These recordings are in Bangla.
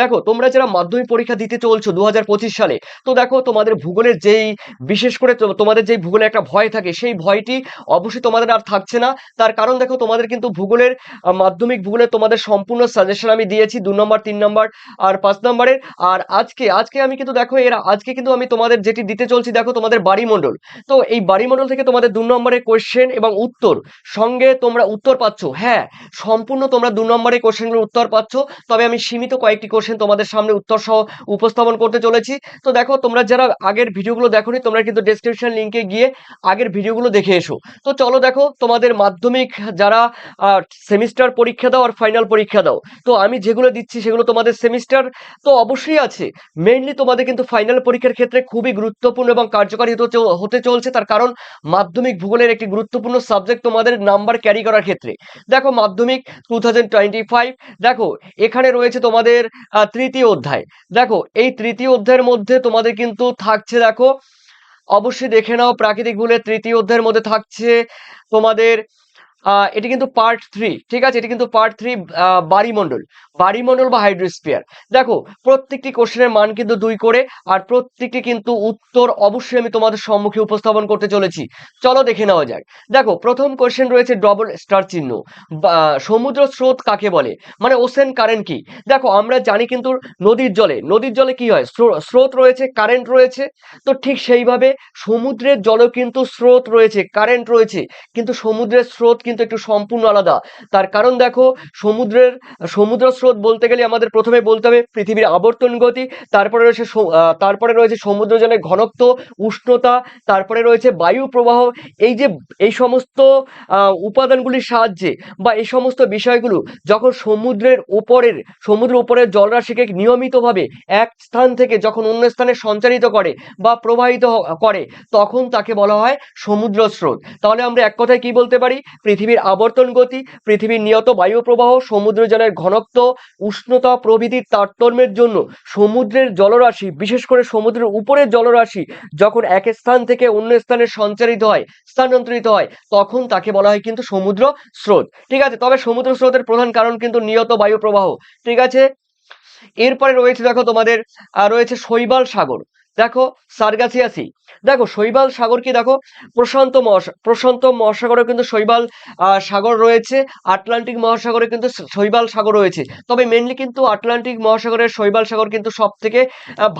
দেখো, তোমরা যারা মাধ্যমিক পরীক্ষা দিতে চলছো দু হাজার পঁচিশ সালে, তো দেখো তোমাদের ভূগোলের যেই, বিশেষ করে তোমাদের যেই ভূগোলে একটা ভয় থাকে, সেই ভয়টি অবশ্যই তোমাদের আর থাকছে না। তার কারণ দেখো, তোমাদের কিন্তু ভূগোলের মাধ্যমিক ভূগোলে তোমাদের সম্পূর্ণ সাজেশন আমি দিয়েছি, দু নম্বর, তিন নম্বর আর পাঁচ নম্বরের। আর আজকে আজকে আমি কিন্তু দেখো, এরা, আজকে কিন্তু আমি তোমাদের যেটি দিতে চলছি, দেখো তোমাদের বাড়িমণ্ডল। তো এই বাড়িমণ্ডল থেকে তোমাদের দু নম্বরের কোয়েশ্চেন এবং উত্তর, সঙ্গে তোমরা উত্তর পাচ্ছ। হ্যাঁ সম্পূর্ণ তোমরা দু নম্বরের কোশ্চেনগুলোর উত্তর পাচ্ছ, তবে আমি সীমিত কয়েকটি কোশ্চেন তোমাদের সামনে উত্তর সহ উপস্থাপন করতে চলেছি। তো দেখো, তোমরা যারা আগের ভিডিওগুলো দেখোনি, তোমরা কিন্তু ডেসক্রিপশন লিঙ্কে গিয়ে আগের ভিডিওগুলো দেখে এসো। তো চলো দেখো, তোমাদের মাধ্যমিক যারা সেমিস্টার পরীক্ষা দাও আর ফাইনাল পরীক্ষা দাও। তো আমি যেগুলো দিচ্ছি সেগুলো তোমাদের সেমিস্টার তো অবশ্যই আছে। মেইনলি তোমাদের কিন্তু ফাইনাল পরীক্ষার ক্ষেত্রে খুবই গুরুত্বপূর্ণ এবং কার্যকারী হতে চলছে। তার কারণ মাধ্যমিক ভূগোলের একটি গুরুত্বপূর্ণ সাবজেক্ট তোমাদের নাম্বার ক্যারি করার ক্ষেত্রে। দেখো, মাধ্যমিক টু দেখো, এখানে রয়েছে তোমাদের তৃতীয় অধ্যায়। দেখো, এই তৃতীয় অধ্যায়ের মধ্যে তোমাদের কিন্তু থাকছে, দেখো, অবশ্যই দেখে নাও, প্রাকৃতিক ভুলের তৃতীয় অধ্যায়ের মধ্যে থাকছে তোমাদের এটি কিন্তু পার্ট থ্রি ঠিক আছে? এটি কিন্তু পার্ট থ্রি বাড়িমণ্ডল বাড়িমণ্ডল বা হাইড্রোস্ফিয়ার দেখো, প্রত্যেকটি কোশ্চেনের মান কিন্তু দুই করে, আর প্রত্যেকটি কিন্তু উত্তর অবশ্যই আমি তোমাদের সম্মুখে উপস্থাপন করতে চলেছি। চলো দেখে নেওয়া যাক। দেখো, প্রথম কোশ্চেন রয়েছে ডবল স্টার চিহ্ন। সমুদ্র স্রোত কাকে বলে? মানে ওসেন কারেন্ট কি? দেখো, আমরা জানি কিন্তু নদীর জলে। নদীর জলে কি হয়? স্রো- স্রোত রয়েছে কারেন্ট রয়েছে। তো ঠিক সেইভাবে সমুদ্রের জলেও কিন্তু স্রোত রয়েছে কারেন্ট রয়েছে। কিন্তু সমুদ্রের স্রোত কিন্তু একটু সম্পূর্ণ আলাদা। তার কারণ দেখো, সমুদ্রের সমুদ্র স্রোত বলতে গেলে আমাদের প্রথমে বলতে হবে পৃথিবীর আবর্তন গতি, তারপরে রয়েছে তারপরে রয়েছে সমুদ্র জলের ঘনত্ব, উষ্ণতা, তারপরে রয়েছে বায়ু প্রবাহ। এই যে, এই সমস্ত উপাদানগুলির সাহায্যে বা এই সমস্ত বিষয়গুলো যখন সমুদ্রের উপরের সমুদ্রের উপরের জলরাশিকে নিয়মিতভাবে এক স্থান থেকে যখন অন্য স্থানে সঞ্চারিত করে বা প্রবাহিত করে, তখন তাকে বলা হয় সমুদ্র স্রোত তাহলে আমরা এক কথায় কি বলতে পারি? পৃথিবীর আবর্তন গতি, পৃথিবীর নিয়ত বায়ু প্রবাহ সমুদ্র জলের ঘনত্ব, উষ্ণতা প্রভৃতির তারতম্যের জন্য সমুদ্রের জলরাশি, বিশেষ করে সমুদ্রের উপরের জলরাশি, যখন এক স্থান থেকে অন্য স্থানে সঞ্চারিত হয়, স্থানান্তরিত হয়, তখন তাকে বলা হয় কিন্তু সমুদ্র স্রোত। ঠিক আছে, তবে সমুদ্র স্রোতের প্রধান কারণ কিন্তু নিয়ত বায়ু প্রবাহ ঠিক আছে? এরপরে রয়েছে দেখো তোমাদের রয়েছে শৈবাল সাগর। দেখো সার্গাসিয়াসি দেখো, শৈবাল সাগর কি? দেখো, প্রশান্ত মহাসা, প্রশান্ত মহাসাগরে কিন্তু শৈবাল সাগর রয়েছে। আটলান্টিক মহাসাগরে কিন্তু শৈবাল সাগর রয়েছে। তবে মেনলি কিন্তু আটলান্টিক মহাসাগরের শৈবাল সাগর কিন্তু সব থেকে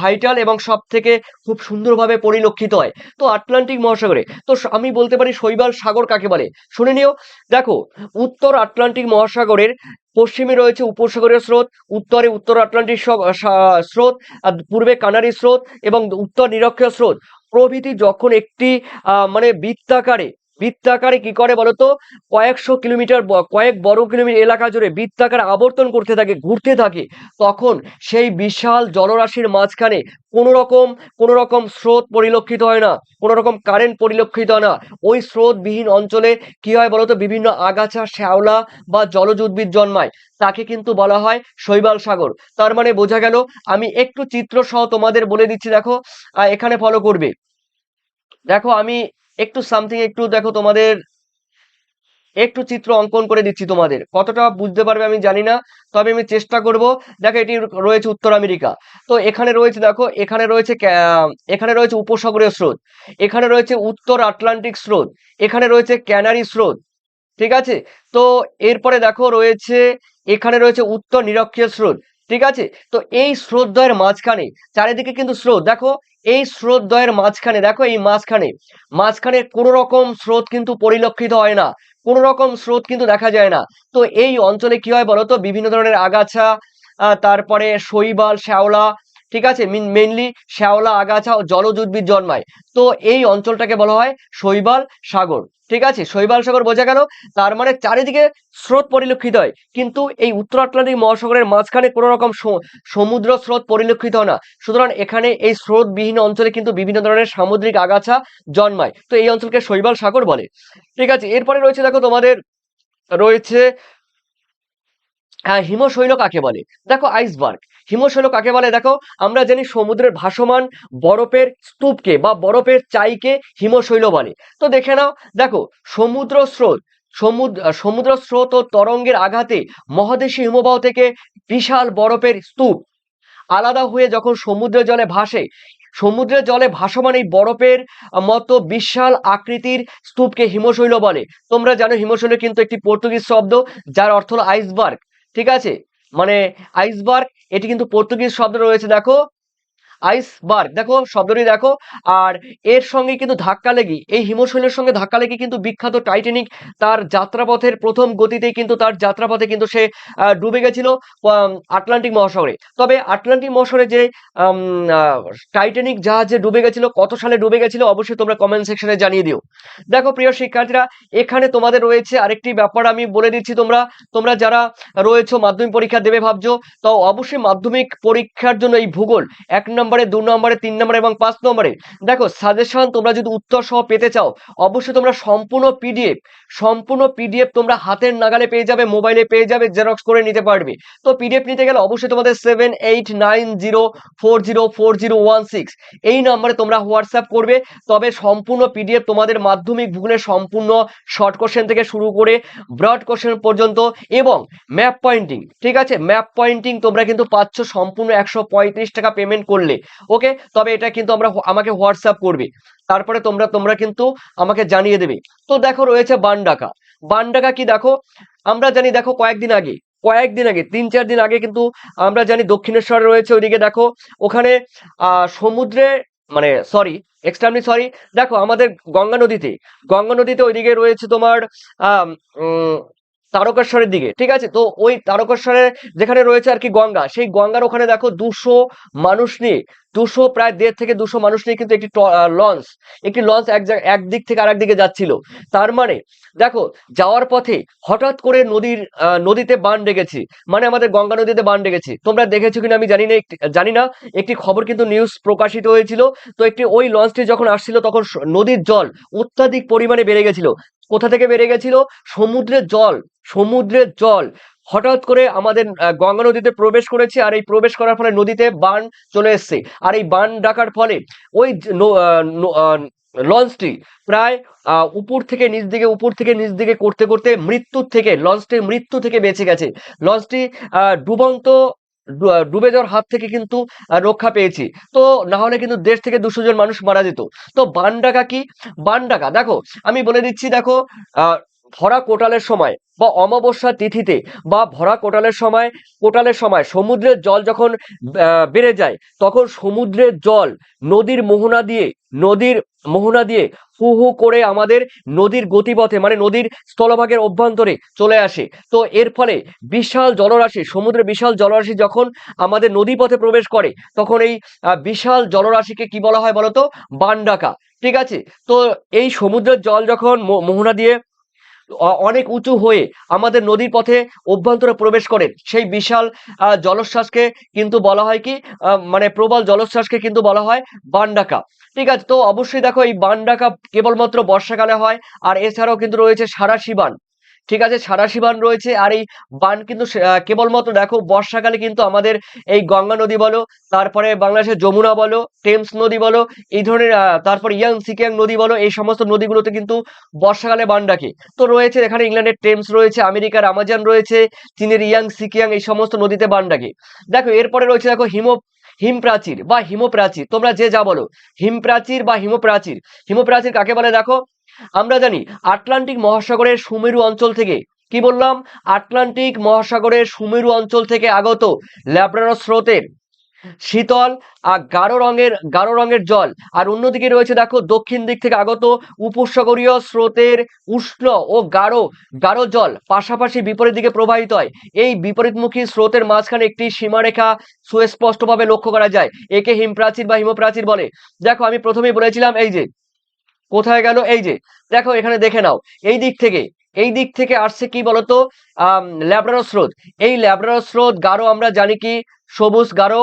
ভাইটাল এবং সব থেকে খুব সুন্দরভাবে পরিলক্ষিত হয়। তো আটলান্টিক মহাসাগরে, তো আমি বলতে পারি শৈবাল সাগর কাকে বলে? শুনে নিও। দেখো, উত্তর আটলান্টিক মহাসাগরের পশ্চিমে রয়েছে উপসাগরীয় স্রোত, উত্তরে উত্তর আটলান্টিক স্রোত, আর পূর্বে কানারি স্রোত এবং উত্তর নিরক্ষীয় স্রোত। প্রভৃতি যখন একটি মানে বৃত্তাকারে বৃত্তাকারে কি করে বলতো? কয়েকশো কিলোমিটার কয়েক বড় কিলোমিটার এলাকা জুড়ে বৃত্তাকার আবর্তন করতে থাকে, ঘুরতে থাকে। তখন সেই বিশাল জলরাশির মাঝখানে কোনো রকম কোনো রকম স্রোত পরিলক্ষিত হয় না, কোনো রকম কারেন্ট পরিলক্ষিত হয় না। ওই স্রোতবিহীন অঞ্চলে কি হয় বলতো? বিভিন্ন আগাছা, শ্যাওলা বা জলজ উদ্ভিদ জন্মায়। তাকে কিন্তু বলা হয় শৈবাল সাগর। তার মানে বোঝা গেল, আমি একটু চিত্র সহ তোমাদের বলে দিচ্ছি, দেখো। এখানে ফলো করবে। দেখো, আমি একটু সামথিং একটু দেখো তোমাদের, একটু চিত্র অঙ্কন করে দিচ্ছি তোমাদের। কতটা বুঝতে পারবে আমি জানি না, তবে আমি চেষ্টা করব। দেখো এটি রয়েছে উত্তর আমেরিকা। তো এখানে রয়েছে দেখো, এখানে রয়েছে এখানে রয়েছে উপসাগরীয় স্রোত, এখানে রয়েছে উত্তর আটলান্টিক স্রোত, এখানে রয়েছে ক্যানারি স্রোত, ঠিক আছে? তো এরপরে দেখো রয়েছে, এখানে রয়েছে উত্তর নিরক্ষীয় স্রোত ঠিক আছে? তো এই স্রোতদ্বয়ের মাঝখানে, চারিদিকে কিন্তু স্রোত, দেখো, এই স্রোতদ্বয়ের মাঝখানে, দেখো এই মাঝখানে মাঝখানে কোনো রকম স্রোত কিন্তু পরিলক্ষিত হয় না কোনো রকম স্রোত কিন্তু দেখা যায় না। তো এই অঞ্চলে কি হয় বলতো? বিভিন্ন ধরনের আগাছা তারপরে শৈবাল, শ্যাওলা ঠিক আছে? মেনলি শ্যাওলা, আগাছা ও জলজ উদ্ভিদ জন্মায়। তো এই অঞ্চলটাকে বলা হয় শৈবাল সাগর। ঠিক আছে? শৈবাল সাগর বোঝা গেল, তার মানে চারিদিকে স্রোত পরিলক্ষিত হয়। কিন্তু এই উত্তর আটলান্টিক মহাসাগরের মাঝখানে কোনো রকম সমুদ্র স্রোত পরিলক্ষিত হয় না। সুতরাং এখানে এই স্রোতবিহীন অঞ্চলে কিন্তু বিভিন্ন ধরনের সামুদ্রিক আগাছা জন্মায়। তো এই অঞ্চলকে শৈবাল সাগর বলে। ঠিক আছে? এরপরে রয়েছে দেখো তোমাদের, রয়েছে হ্যাঁ হিমশৈল কাকে বলে? দেখো আইসবার্গ। হিমশৈল কাকে বলে? দেখো, আমরা জানি সমুদ্রের ভাসমান বরফের স্তূপকে বা বরফের চাইকে হিমশৈল বলে। তো দেখে নাও, দেখো, সমুদ্র স্রোত, সমুদ্র সমুদ্র স্রোত ও তরঙ্গের আঘাতে মহাদেশী হিমবাহ থেকে বিশাল বরফের স্তূপ আলাদা হয়ে যখন সমুদ্রের জলে ভাসে, সমুদ্রের জলে ভাসমান এই বরফের মতো বিশাল আকৃতির স্তূপকে হিমশৈল বলে। তোমরা জানো হিমশৈল কিন্তু একটি পর্তুগিজ শব্দ, যার অর্থ হলো আইসবার্গ। ঠিক আছে? মানে আইসবার্গ এটি কিন্তু পর্তুগিজ শব্দ রয়েছে দেখো। আইসবার্গ। দেখো, শব্দটি দেখো। আর এর সঙ্গে কিন্তু ধাক্কা লেগে এই হিমশৈলের সঙ্গে ধাক্কা লেগে কিন্তু বিখ্যাত টাইটানিক তার যাত্রাপথের প্রথম গতিতেই কিন্তু তার যাত্রাপথে কিন্তু সে ডুবে গেছিল আটলান্টিক মহাসাগরে। তবে আটলান্টিক মহাসাগরে যে টাইটানিক জাহাজ ডুবে গেছিল, কত সালে ডুবে গেছিল, অবশ্যই তোমরা কমেন্ট সেকশনে জানিয়ে দিও। দেখো, প্রিয় শিক্ষার্থীরা, এখানে তোমাদের রয়েছে আরেকটি ব্যাপার আমি বলে দিচ্ছি তোমরা। তোমরা যারা রয়েছে, মাধ্যমিক পরীক্ষা দেবে ভাবছ, তো অবশ্যই মাধ্যমিক পরীক্ষার জন্য এই ভূগোল এক নম্বরে দু নম্বরে, তিন নম্বরে এবং পাঁচ নম্বরে। দেখো সাজেশন তোমরা যদি উত্তর সহ পেতে চাও, অবশ্যই তোমরা সম্পূর্ণ পিডিএফ সম্পূর্ণ পিডিএফ তোমরা হাতের নাগালে পেয়ে যাবে, মোবাইলে পেয়ে যাবে জেরক্স করে নিতে পারবে। তো পিডিএফ নিতে গেলে অবশ্যই তোমাদের seven eight nine zero four zero four zero one six এই নম্বরে তোমরা হোয়াটসঅ্যাপ করবে। তবে সম্পূর্ণ পিডিএফ তোমাদের মাধ্যমিক ভূগোলের সম্পূর্ণ শর্ট কোশ্চেন থেকে শুরু করে ব্রড কোশ্চেন পর্যন্ত এবং ম্যাপ পয়েন্টিং ঠিক আছে? ম্যাপ পয়েন্টিং তোমরা কিন্তু পাচ্ছ সম্পূর্ণ একশো পঁয়ত্রিশ টাকা পেমেন্ট করলে। ওকে তবে এটা কিন্তু আমরা আমাকে হোয়াটসঅ্যাপ করবে। তারপরে তোমরা তোমরা কিন্তু আমাকে জানিয়ে দেবে। তো দেখো, রয়েছে বানডাকা। বানডাকা কি দেখো? আমরা জানি দেখো কয়েকদিন আগে কয়েকদিন আগে, তিন চার দিন আগে কিন্তু আমরা জানি দক্ষিণেশ্বরে রয়েছে ওইদিকে দেখো। ওখানে সমুদ্রে মানে সরি এক্সট্রামলি সরি দেখো আমাদের গঙ্গা নদীতে গঙ্গা নদীতে ওইদিকে রয়েছে তোমার তারকেশ্বরের দিকে, ঠিক আছে? তো ওই তারকেশ্বরের যেখানে রয়েছে আর কি গঙ্গা, সেই গঙ্গার ওখানে দেখো দুশো মানুষ নিয়ে, দুশো প্রায় দেড় থেকে দুশো মানুষ নিয়ে কিন্তু একটি লঞ্চ একটি লঞ্চ এক এক দিক থেকে আরেক দিকে যাচ্ছিল। তার মানে দেখো, যাওয়ার পথে হঠাৎ করে নদীর নদীতে বান ডেকেছে মানে আমাদের গঙ্গা নদীতে বান ডেকেছে। তোমরা দেখেছ কিনা আমি জানি না জানি না, একটি খবর কিন্তু নিউজ প্রকাশিত হয়েছিল। তো একটি ওই লঞ্চটি যখন আসছিল, তখন নদীর জল অত্যাধিক পরিমাণে বেড়ে গেছিল। কোথা থেকে বেড়ে গেছিল? সমুদ্রের জল সমুদ্রের জল। হঠাৎ করে আমাদের গঙ্গা নদীতে প্রবেশ করেছে আর এই প্রবেশ করার ফলে নদীতে বান চলে এসছে। আর এই বান ডাকার ফলে ওই লঞ্চটি প্রায় উপর থেকে নিচ দিকে, উপর থেকে নিচ দিকে করতে করতে মৃত্যুর থেকে, লঞ্চটির মৃত্যু থেকে বেঁচে গেছে। লঞ্চটি ডুবন্ত ডুবে যাওয়ার হাত থেকে কিন্তু রক্ষা পেয়েছি। তো না হলে কিন্তু দেশ থেকে দুশো জন মানুষ মারা যেত। তো বান ডাকা কি? বান ডাকা দেখো, আমি বলে দিচ্ছি, দেখো ভরা কোটালের সময় বা অমাবস্যা তিথিতে বা ভরা কোটালের সময় কোটালের সময় সমুদ্রের জল যখন বেড়ে যায়, তখন সমুদ্রের জল নদীর মোহনা দিয়ে, নদীর মোহনা দিয়ে হু হু করে আমাদের নদীর গতিপথে মানে নদীর স্থলভাগের অভ্যন্তরে চলে আসে। তো এর ফলে বিশাল জলরাশি সমুদ্রে বিশাল জলরাশি যখন আমাদের নদীপথে প্রবেশ করে, তখন এই বিশাল জলরাশিকে কি বলা হয় বলতো? বানডাকা। ঠিক আছে? তো এই সমুদ্রের জল যখন মোহনা দিয়ে অনেক উঁচু হয়ে আমাদের নদীর পথে অভ্যন্তরে প্রবেশ করে সেই বিশাল জলোচ্ছ্বাসকে কিন্তু বলা হয় কি মানে প্রবল জলোচ্ছ্বাসকে কিন্তু বলা হয় বানডাকা। ঠিক আছে, তো অবশ্যই দেখো এই বানডাকা কেবলমাত্র বর্ষাকালে হয়, আর এছাড়াও কিন্তু রয়েছে সারা বান ঠিক আছে সারাশি বান রয়েছে। আর এই বান কিন্তু কেবলমাত্র দেখো, বর্ষাকালে কিন্তু আমাদের এই গঙ্গা নদী বলো, তারপরে বাংলাদেশের যমুনা বলো, টেমস নদী বলো, এই ধরনের তারপর ইয়াং সিকিয়াং নদী বলো, এই সমস্ত নদীগুলোতে কিন্তু বর্ষাকালে বান ডাকে। তো রয়েছে এখানে ইংল্যান্ডের টেমস রয়েছে আমেরিকার আমাজন রয়েছে, চীনের ইয়াং সিকিয়াং, এই সমস্ত নদীতে বান ডাকে। দেখো, এরপরে রয়েছে দেখো হিম হিম প্রাচীর বা হিমপ্রাচীর, তোমরা যে যা বলো হিম প্রাচীর বা হিমপ্রাচীর। হিমপ্রাচীর কাকে বলে দেখো? আমরা জানি আটলান্টিক মহাসাগরের সুমেরু অঞ্চল থেকে, কি বললাম? আটলান্টিক মহাসাগরের সুমেরু অঞ্চল থেকে আগত ল্যাব্রাডর স্রোতের শীতল আর গাঢ় রঙের গাঢ় রঙের জল। আর অন্যদিকে রয়েছে দেখো, দক্ষিণ দিক থেকে আগত উপসাগরীয় স্রোতের উষ্ণ ও গাঢ় গাঢ় জল, পাশাপাশি বিপরীত দিকে প্রবাহিত হয়। এই বিপরীতমুখী স্রোতের মাঝখানে একটি সীমারেখা সুস্পষ্টভাবে লক্ষ্য করা যায়, একে হিমপ্রাচীর বা হিমপ্রাচীর বলে। দেখো, আমি প্রথমেই বলেছিলাম এই যে কোথায় গেল? এই যে, দেখো এখানে দেখে নাও। এই দিক থেকে, এই দিক থেকে আসছে কি বলতো? আহ ল্যাব্রাডর স্রোত। এই ল্যাবরার স্রোত গাঢ়, আমরা জানি কি? সবুজ গাঢ়।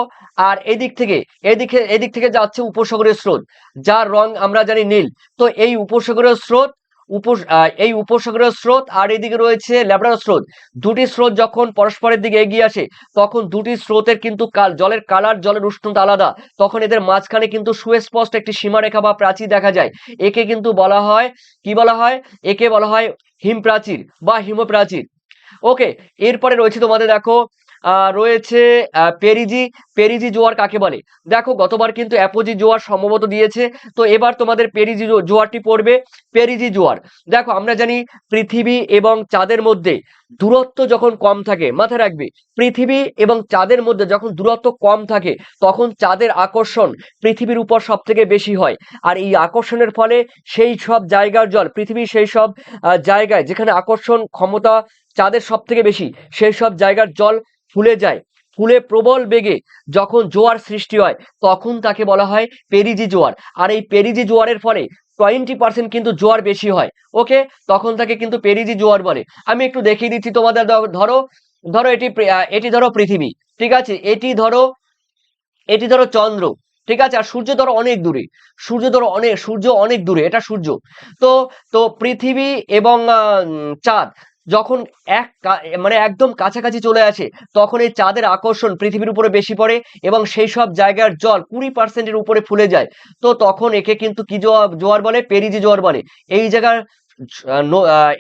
আর এদিক থেকে এদিকে এদিক থেকে যাচ্ছে উপসাগরের স্রোত, যার রং আমরা জানি নীল। তো এই উপসাগরের স্রোত এই উপসাগরীয় স্রোত আর এদিকে রয়েছে ল্যাব্রাডর স্রোত। দুটি স্রোত যখন পরস্পরের দিকে এগিয়ে আসে, তখন দুটি স্রোতের কিন্তু কাল, জলের কালার, জলের উষ্ণতা আলাদা। তখন এদের মাঝখানে কিন্তু সুস্পষ্ট একটি সীমারেখা বা প্রাচীর দেখা যায়। একে কিন্তু বলা হয়, কি বলা হয়? একে বলা হয় হিমপ্রাচীর বা হিমপ্রাচীর। ওকে, এরপরে রয়েছে তোমাদের দেখো রয়েছে পেরিজি পেরিজি জোয়ার কাকে বলে? দেখো, গতবার কিন্তু অ্যাপোজি জোয়ার সম্ভবত দিয়েছে। তো এবার তোমাদের পেরিজি জোয়ারটি পড়বে, পেরিজি জোয়ার। দেখো, আমরা জানি পৃথিবী এবং চাঁদের মধ্যে দূরত্ব যখন কম থাকে, মাথায় রাখবে, পৃথিবী এবং চাঁদের মধ্যে যখন দূরত্ব কম থাকে, তখন চাঁদের আকর্ষণ পৃথিবীর উপর সব থেকে বেশি হয়। আর এই আকর্ষণের ফলে সেই সব জায়গার জল, পৃথিবীর সেই সব জায়গায় যেখানে আকর্ষণ ক্ষমতা চাঁদের সব থেকে বেশি, সেই সব জায়গার জল ফুলে যায়। ফুলে প্রবল বেগে যখন জোয়ার সৃষ্টি হয়, তখন তাকে বলা হয় পেরিজি জোয়ার। আর এই পেরিজি জোয়ারের ফলে টোয়েন্টি পার্সেন্ট কিন্তু জোয়ার বেশি হয়। ওকে? তখন তাকে কিন্তু পেরিজি জোয়ার বলে। আমি একটু দেখিয়ে দিচ্ছি তোমাদের ধরো ধরো এটি এটি ধরো পৃথিবী। ঠিক আছে? এটি ধরো এটি ধরো চন্দ্র। ঠিক আছে? আর সূর্য ধরো অনেক দূরে। সূর্য ধরো অনেক সূর্য অনেক দূরে। এটা সূর্য। তো তো পৃথিবী এবং চাঁদ। যখন এক মানে একদম কাছাকাছি চলে আসে, তখন এই চাঁদের আকর্ষণ পৃথিবীর উপরে বেশি পড়ে এবং সেই সব জায়গার জল কুড়ি পার্সেন্টের উপরে ফুলে যায়। তো তখন একে কিন্তু কি জোয়ার বলে? পেরিজি জোয়ার বলে। এই জায়গার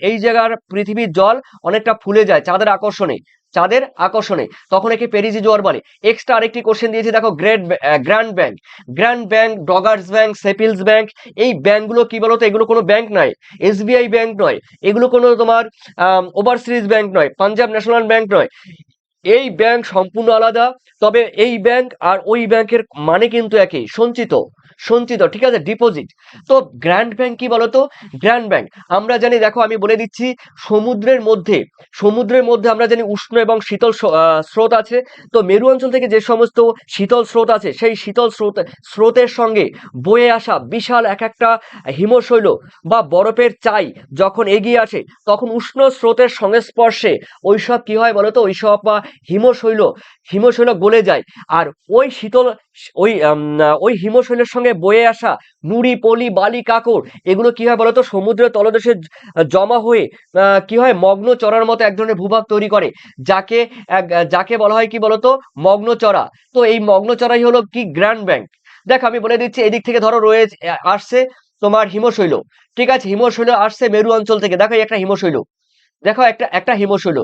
এই জায়গার পৃথিবীর জল অনেকটা ফুলে যায়, চাঁদের আকর্ষণে চাঁদের আকর্ষণে। তখন একে পেরিজি জোয়ার বলে। এক্সট্রা আরেকটি কোশ্চেন দিয়েছে, দেখো great grand bank grand bank Doggers bank সেপিলস bank এই ব্যাংকগুলো কি বলতো? এগুলো কোনো ব্যাংক নয়। এসবিআই ব্যাংক নয়। এগুলো কোনো তোমার ওভারসিজ ব্যাংক নয় পাঞ্জাব ন্যাশনাল ব্যাংক নয়। এই ব্যাংক সম্পূর্ণ আলাদা, তবে এই ব্যাংক আর ওই ব্যাংকের মানে কিন্তু একই, সঞ্চিত। সঞ্চিত, ঠিক আছে? ডিপোজিট তো গ্র্যান্ড ব্যাংক কি বলতো? গ্র্যান্ড ব্যাংক আমরা জানি, দেখো, আমি বলে দিচ্ছি, সমুদ্রের মধ্যে সমুদ্রের মধ্যে আমরা জানি উষ্ণ এবং শীতল স্রোত আছে। তো মেরু অঞ্চল থেকে যে সমস্ত শীতল স্রোত আছে, সেই শীতল স্রোত, স্রোতের সঙ্গে বয়ে আসা বিশাল এক একটা হিমশৈল বা বরফের চাই যখন এগিয়ে আসে, তখন উষ্ণ স্রোতের সংস্পর্শে ওইসব কি হয় বলতো? ওইসব হিমশৈল হিমশৈল গলে যায়। আর ওই শীতল, ওই ওই হিমশৈলের সঙ্গে বয়ে আসা নুড়ি, পলি, বালি, কাকড়, এগুলো কি হয় বলতো? সমুদ্রের তলদেশে জমা হয়ে কি হয়? মগ্ন চড়ার মতো এক ধরনের ভূভাগ তৈরি করে। যাকে যাকে বলা হয় কি বলতো? মগ্ন চড়া। তো এই মগ্ন চড়াই হলো কি? গ্র্যান্ড ব্যাংক দেখ, আমি বলে দিচ্ছি, এদিক থেকে ধরো রয়ে আসছে তোমার হিমশৈল। ঠিক আছে, হিমশৈল আসছে মেরু অঞ্চল থেকে। দেখো একটা হিমশৈল। দেখো একটা একটা হিমশৈল।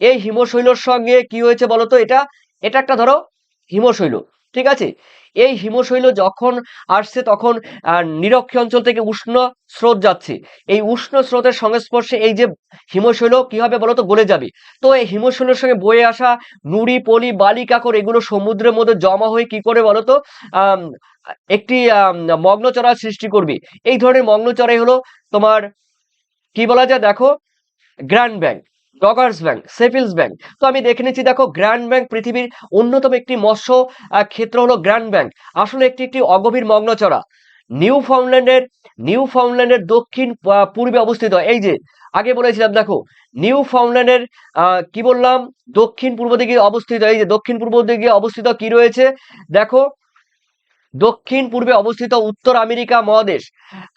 এই হিমশৈলর সঙ্গে কি হয়েছে বলতো এটা এটা একটা ধরো হিমশৈল ঠিক আছে? এই হিমশৈল যখন আসছে তখন নিরক্ষী অঞ্চল থেকে উষ্ণ স্রোত যাচ্ছে। এই উষ্ণ স্রোতের সংস্পর্শে এই যে হিমশৈল কি হবে বলতো গলে যাবে। তো এই হিমশৈলের সঙ্গে বয়ে আসা নুড়ি পলি বালি কাকর এগুলো সমুদ্রের মধ্যে জমা হয়ে কি করে বলতো আম, একটি মগ্নচড়া সৃষ্টি করবে। এই ধরনের মগ্নচরাই হলো তোমার কি বলা যায় দেখো? গ্র্যান্ড ব্যাংক ডগার্স ব্যাংক সেভিলস ব্যাংক তো আমি দেখে নিচ্ছি, দেখো গ্র্যান্ড ব্যাংক পৃথিবীর অন্যতম একটি মৎস্য ক্ষেত্র হলো গ্র্যান্ড ব্যাংক আসলে একটি একটি অগভীর মগ্নচড়া। নিউ ফাউন্ডল্যান্ডের নিউ ফাউন্ডল্যান্ডের দক্ষিণ পূর্বে অবস্থিত। এই যে, আগে বলেছিলাম, দেখো নিউ ফাউন্ডল্যান্ডের কি বললাম? দক্ষিণ পূর্ব দিকে অবস্থিত। এই যে, দক্ষিণ পূর্ব দিকে অবস্থিত কি রয়েছে? দেখো দক্ষিণ পূর্বে অবস্থিত উত্তর আমেরিকা মহাদেশ।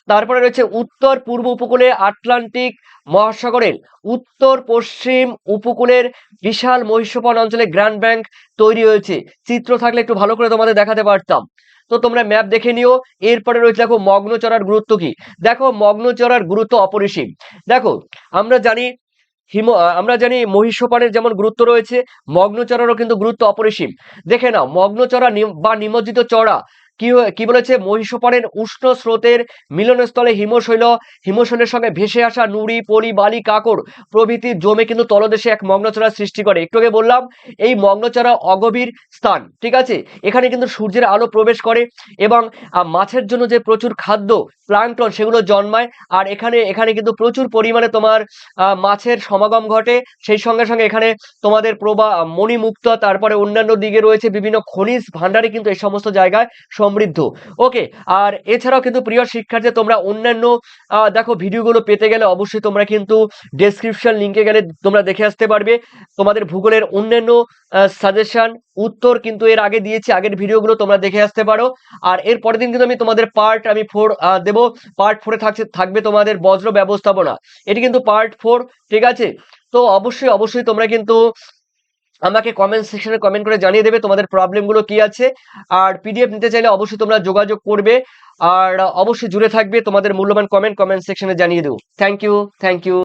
তারপরে রয়েছে উত্তর পূর্ব উপকূলে আটলান্টিক মহাসাগরের, উত্তর পশ্চিম উপকূলের বিশাল মহিষপন অঞ্চলে গ্র্যান্ড ব্যাংক তৈরি হয়েছে। চিত্র থাকলে একটু ভালো করে তোমাদের দেখাতে পারতাম। তো তোমরা ম্যাপ দেখে নিও। এরপরে রয়েছে দেখো মগ্নচড়ার গুরুত্ব কি? দেখো মগ্নচড়ার গুরুত্ব অপরিসীম। দেখো, আমরা জানি হিম আমরা জানি মহিষপানের যেমন গুরুত্ব রয়েছে মগ্নচড়ারও কিন্তু গুরুত্ব অপরিসীম। দেখে নাও মগ্নচড়া নিম- বা নিমজ্জিত চড়া কি কি বলেছে? মহিষপরের উষ্ণ স্রোতের মিলনস্থলে হিমশৈল, হিমশৈলের সঙ্গে ভেসে আসা নুড়ি, পলি, বালি, কাকড় প্রভৃতি জমে কিন্তু তলদেশে এক মগ্নচড়া সৃষ্টি করে। একটু আগে বললাম, এই মগ্নচড়া অগভীর স্থান, ঠিক আছে? এখানে কিন্তু সূর্যের আলো প্রবেশ করে এবং মাছের জন্য যে প্রচুর খাদ্য প্লাঙ্কটন সেগুলো জন্মায়। আর এখানে এখানে কিন্তু প্রচুর পরিমাণে তোমার মাছের সমাগম ঘটে। সেই সঙ্গে সঙ্গে এখানে তোমাদের প্রবা মণিমুক্ত, তারপরে অন্যান্য দিকে রয়েছে বিভিন্ন খনিজ ভান্ডারে কিন্তু এই সমস্ত জায়গায় সমৃদ্ধ। ওকে আর এছাড়াও কিন্তু প্রিয় শিক্ষার্থী, তোমরা অন্যান্য দেখো ভিডিওগুলো পেতে গেলে অবশ্যই তোমরা কিন্তু ডেসক্রিপশন লিঙ্কে গেলে তোমরা দেখে আসতে পারবে। তোমাদের ভূগোলের অন্যান্য সাজেশন উত্তর কিন্তু এর আগে দিয়েছি, আগের ভিডিওগুলো তোমরা দেখে আসতে পারো। আর এর পরের দিন কিন্তু আমি তোমাদের পার্ট আমি ফোর দেবো। পার্ট ফোরে থাকছে, থাকবে তোমাদের বজ্র ব্যবস্থাপনা। এটি কিন্তু পার্ট ফোর ঠিক আছে? তো অবশ্যই অবশ্যই তোমরা কিন্তু আমাকে কমেন্ট সেকশনে কমেন্ট করে জানিয়ে দেবে তোমাদের প্রবলেমগুলো কি আছে। আর পিডিএফ নিতে চাইলে অবশ্যই তোমরা যোগাযোগ করবে। আর অবশ্যই জুড়ে থাকবে তোমাদের মূল্যবান কমেন্ট কমেন্ট সেকশনে জানিয়ে দেবো। Thank you thank you